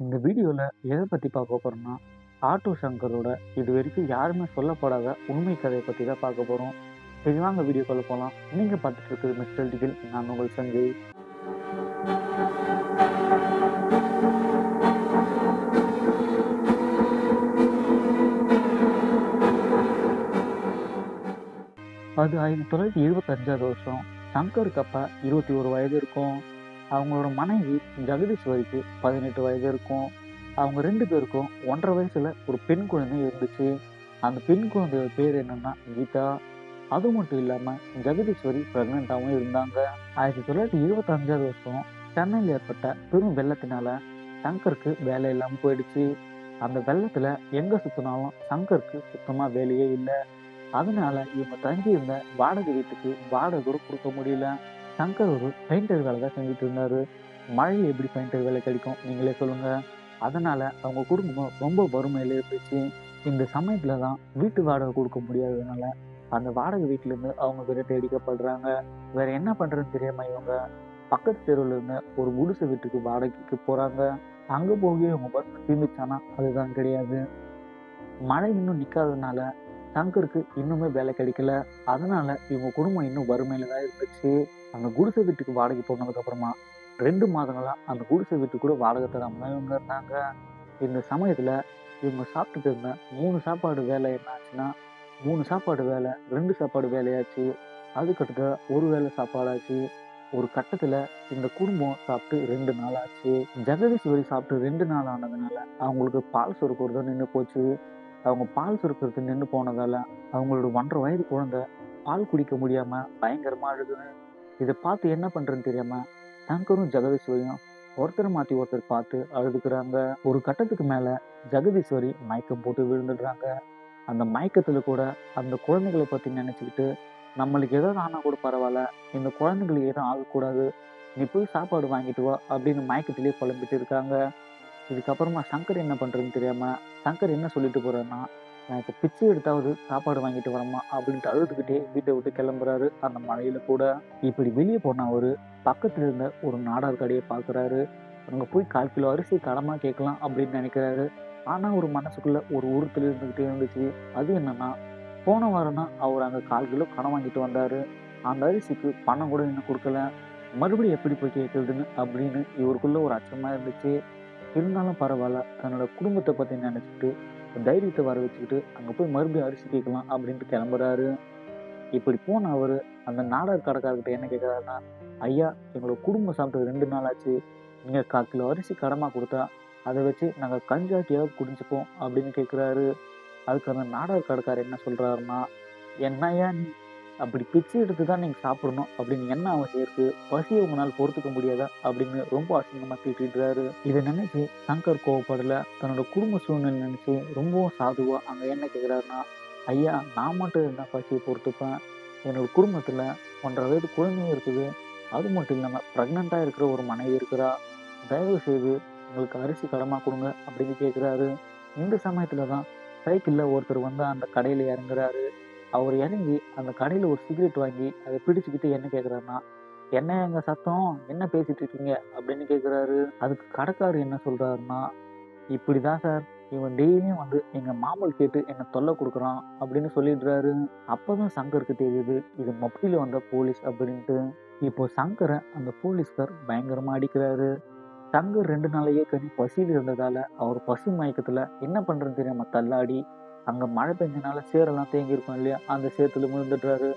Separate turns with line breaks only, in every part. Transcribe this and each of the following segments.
இந்த வீடியோவில் எதை பற்றி பார்க்க போகிறோம்னா ஆட்டோ சங்கரோட இது வரைக்கும் யாருமே சொல்லப்படாத உண்மை கதையை பற்றி தான் பார்க்க போகிறோம் சரி வாங்க வீடியோக்குள்ள போகலாம் நீங்கள் பார்த்துட்டு இருக்கிறது மிஸ்டர் டிகில். நான் உங்கள் சஞ்சய். அது ஆயிரத்தி தொள்ளாயிரத்தி எழுபத்தஞ்சாவது வருஷம். சங்கருக்கு அப்போ இருபத்தி ஒரு வயது இருக்கும். அவங்களோட மனைவி ஜெகதீஸ்வரிக்கு பதினெட்டு வயது இருக்கும். அவங்க ரெண்டு பேருக்கும் ஒன்றரை வயசுல ஒரு பெண் குழந்தை இருந்துச்சு. அந்த பெண் குழந்தையோட பேர் என்னன்னா கீதா. அது மட்டும் இல்லாம ஜெகதீஸ்வரி பிரெக்னெண்டாகவும் இருந்தாங்க. ஆயிரத்தி தொள்ளாயிரத்தி இருபத்தி அஞ்சாவது வருஷம் சென்னையில் ஏற்பட்ட பெரும் வெள்ளத்தினால சங்கருக்கு வேலை இல்லாமல் போயிடுச்சு. அந்த வெள்ளத்துல எங்க சுத்தினாலும் சங்கருக்கு சுத்தமா வேலையே இல்லை. அதனால இவங்க தங்கி இருந்த வாடகை வீட்டுக்கு வாடகை கூட கொடுக்க முடியல. சங்கர் ஒரு பெயிண்டர் வேலை தான் செஞ்சுட்டு இருந்தார். மழையில் எப்படி பெயிண்டர் வேலை கிடைக்கும்? நீங்களே சொல்லுங்க. அதனால் அவங்க குடும்பம் ரொம்ப வறுமையில் இருந்துச்சு இந்த சமயத்தில் தான் வீட்டு வாடகை கொடுக்க முடியாததுனால அந்த வாடகை வீட்டிலேருந்து அவங்க விரட்டி அடிக்கப்படுறாங்க வேற என்ன பண்ணுறதுன்னு தெரியாமல் இவங்க பக்கத்து தெருவில் இருந்து ஒரு குடிசை வீட்டுக்கு வாடகைக்கு போகிறாங்க அங்கே போகவே அவங்க பஸ் தீர்ந்துச்சானா அதுதான் கிடையாது. மழை இன்னும் நிற்காததுனால சங்கருக்கு இன்னுமே வேலை கிடைக்கல. அதனால இவங்க குடும்பம் இன்னும் வறுமையில தான் இருந்துச்சு. அந்த குடிசை வீட்டுக்கு வாடகை போனதுக்கு அப்புறமா ரெண்டு மாதங்களா அந்த குடிசை வீட்டு கூட வாடகை தராமல் இவங்க இருந்தாங்க. இந்த சமயத்துல இவங்க சாப்பிட்டுட்டு இருந்த மூணு சாப்பாடு வேலை என்ன ஆச்சுன்னா மூணு சாப்பாடு வேலை ரெண்டு சாப்பாடு வேலையாச்சு. அதுக்கடுத்த ஒரு வேளை சாப்பாடாச்சு. ஒரு கட்டத்தில் இந்த குடும்பம் சாப்பிட்டு ரெண்டு நாள் ஆச்சு. ஜெகதீஸ்வரி சாப்பிட்டு ரெண்டு நாள் ஆனதுனால அவங்களுக்கு பால் சுருக்குறது நின்று போச்சு. அவங்க பால் சுருக்கிறது நின்று போனதால அவங்களோட ஒன்றரை வயது குழந்தை பால் குடிக்க முடியாம பயங்கரமா அழுகுது இதை பார்த்து என்ன பண்றேன்னு தெரியாம சங்கரும் ஜெகதீஸ்வரியும் ஒருத்தர் மாத்தி ஒருத்தர் பார்த்து அழுதுக்கிறாங்க. ஒரு கட்டத்துக்கு மேல ஜெகதீஸ்வரி மயக்கம் போட்டு விழுந்துடுறாங்க. அந்த மயக்கத்துல கூட அந்த குழந்தைகளை பத்தி நினைச்சுக்கிட்டு நம்மளுக்கு ஏதாவது ஆனா கூட பரவாயில்ல இந்த குழந்தைங்களுக்கு எதுவும் ஆகக்கூடாது நீ போய் சாப்பாடு வாங்கிட்டு வா அப்படின்னு மயக்கத்திலேயே குழம்பிட்டு இருக்காங்க. இதுக்கப்புறமா சங்கர் என்ன பண்ணுறதுன்னு தெரியாமல் சங்கர் என்ன சொல்லிட்டு போறாருன்னா எனக்கு பிச்சை எடுத்தாவது சாப்பாடு வாங்கிட்டு வரமா அப்படின்ட்டு அழுதுகிட்டே வீட்டை விட்டு கிளம்புறாரு. அந்த மழையில கூட இப்படி வெளியே போன அவர் பக்கத்துல இருந்த ஒரு நாடார் கடையை பார்க்குறாரு. அங்கே போய் கால் கிலோ அரிசி கடமாக கேட்கலாம் அப்படின்னு நினைக்கிறாரு. ஆனால் ஒரு மனசுக்குள்ள ஒரு உறுத்தல் இருந்துக்கிட்டே இருந்துச்சு. அது என்னன்னா போன வாரம்னா அவர் அங்கே கால் கிலோ கடன் வாங்கிட்டு வந்தார். அந்த அரிசிக்கு பணம் கூட இன்னும் கொடுக்கல. மறுபடியும் எப்படி போய் கேட்குறதுன்னு அப்படின்னு இவருக்குள்ள ஒரு அச்சமாக இருந்துச்சு. இருந்தாலும் பரவாயில்ல. தன்னோட குடும்பத்தை பற்றி நினச்சிக்கிட்டு தைரியத்தை வர வச்சுக்கிட்டு அங்கே போய் மறுபடியும் அரிசி கேட்கலாம் அப்படின்ட்டு கிளம்புறாரு. இப்படி போன அவர் அந்த நாடக கடைக்காரர்கிட்ட என்ன கேட்கறாருன்னா ஐயா எங்களோட குடும்பம் சாப்பிட்டு ரெண்டு நாள் ஆச்சு. நீங்கள் கால் கிலோ அரிசி கடமாக கொடுத்தா அதை வச்சு நாங்கள் கஞ்சாட்டியாக குடிச்சுப்போம் அப்படின்னு கேட்குறாரு அதுக்கு அந்த நாடக கடைக்காரர் என்ன சொல்கிறாருன்னா என்னையா நீ அப்படி பிச்சை எடுத்து தான் நீங்கள் சாப்பிடணும். அப்படின்னு என்ன அவசியம் இருக்கு பசியை உங்களால் பொறுத்துக்க முடியாதா? அப்படின்னு ரொம்ப அசிங்கமாக திட்டிடுறாரு இதை நினைச்சு சங்கர் கோவப்படல. தன்னோட குடும்ப சூழ்நிலை நினைச்சு ரொம்பவும் சாதுவா அங்க என்ன கேட்குறாருன்னா ஐயா நான் மட்டும் இருந்தால் பசியை பொறுத்துப்பேன்? என்னோட குடும்பத்தில் ஒன்றரை வயது குழந்தையும் இருக்குது. அது மட்டும் இல்லாமல் ப்ரெக்னெண்ட்டாக இருக்கிற ஒரு மனைவி இருக்கிறா. தயவு செய்து உங்களுக்கு அரிசி கடமா கொடுங்க அப்படின்னு கேட்குறாரு இந்த சமயத்தில் தான் சைக்கிளில் ஒருத்தர் வந்து அந்த கடையில் இறங்குறாரு. அவர் இறங்கி அந்த கடையில் ஒரு சிகரெட் வாங்கி அதை பிடிச்சிக்கிட்டு என்ன கேட்குறாருன்னா என்ன எங்க சத்தம்? என்ன பேசிட்டு இருக்கீங்க? அப்படின்னு கேட்குறாரு அதுக்கு கடைக்காரர் என்ன சொல்றாருன்னா இப்படிதான் சார். இவன் டெய்லியும் வந்து எங்க மாமல் கேட்டு என்ன தொல்லை கொடுக்குறான் அப்படின்னு சொல்லிடுறாரு. அப்பதான் சங்கருக்கு தெரியுது இது மொபைல வந்த போலீஸ் அப்படின்ட்டு. இப்போ சங்கரை அந்த போலீஸ்கார் பயங்கரமா அடிக்கிறாரு. சங்கர் ரெண்டு நாளையே கனி பசியில் இருந்ததால அவர் பசி மயக்கத்துல என்ன பண்றதுன்னு தெரியாம தள்ளாடி அங்கே மழை பெஞ்சனால சேரெல்லாம் தேங்கி இருக்கும் இல்லையா? அந்த சேத்துல விழுந்துடுறாரு.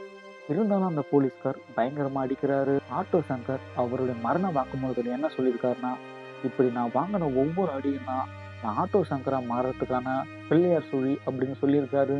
இருந்தாலும் அந்த போலீஸ்கார் பயங்கரமாக அடிக்கிறாரு. ஆட்டோ சங்கர் அவருடைய மரண வாக்குமூலத்தில் என்ன சொல்லியிருக்காருன்னா இப்படி நான் வாங்கின ஒவ்வொரு அடியும் நான் ஆட்டோ சங்கரா மாறுறதுக்கான பிள்ளையார் சுழி அப்படின்னு சொல்லியிருக்காரு.